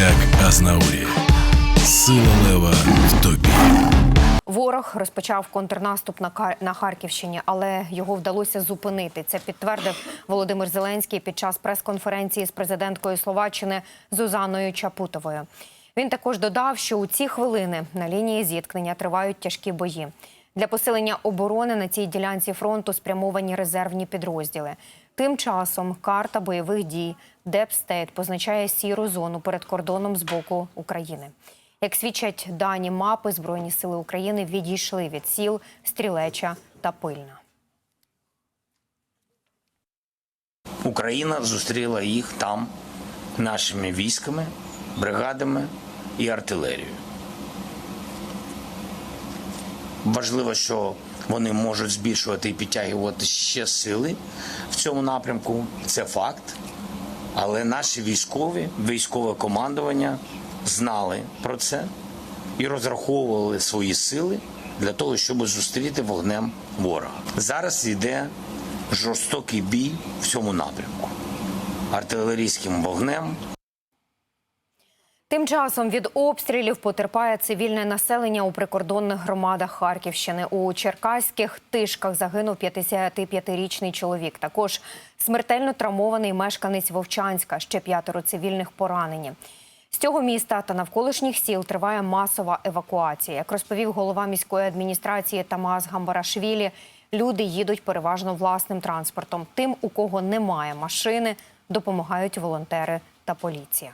як Азнаурі. Сила лева в тобі. Ворог розпочав контрнаступ на Харківщині, але його вдалося зупинити. Це підтвердив Володимир Зеленський під час прес-конференції з президенткою Словаччини Зузаною Чапутовою. Він також додав, що у ці хвилини на лінії зіткнення тривають тяжкі бої. Для посилення оборони на цій ділянці фронту спрямовані резервні підрозділи. Тим часом карта бойових дій Депстейт позначає сіру зону перед кордоном з боку України. Як свідчать дані мапи, Збройні сили України відійшли від сіл Стрілеча та Пильна. Україна зустріла їх там нашими військами, бригадами і артилерією. Важливо, що вони можуть збільшувати і підтягувати ще сили в цьому напрямку. Це факт. Але наші військові, військове командування знали про це і розраховували свої сили для того, щоб зустріти вогнем ворога. Зараз йде жорстокий бій в цьому напрямку артилерійським вогнем, Тим часом від обстрілів потерпає цивільне населення у прикордонних громадах Харківщини. У черкаських тишках загинув 55-річний чоловік. Також смертельно травмований мешканець Вовчанська. Ще п'ятеро цивільних поранені. З цього міста та навколишніх сіл триває масова евакуація. Як розповів голова міської адміністрації Тамас Гамбарашвілі, люди їдуть переважно власним транспортом. Тим, у кого немає машини, допомагають волонтери та поліція.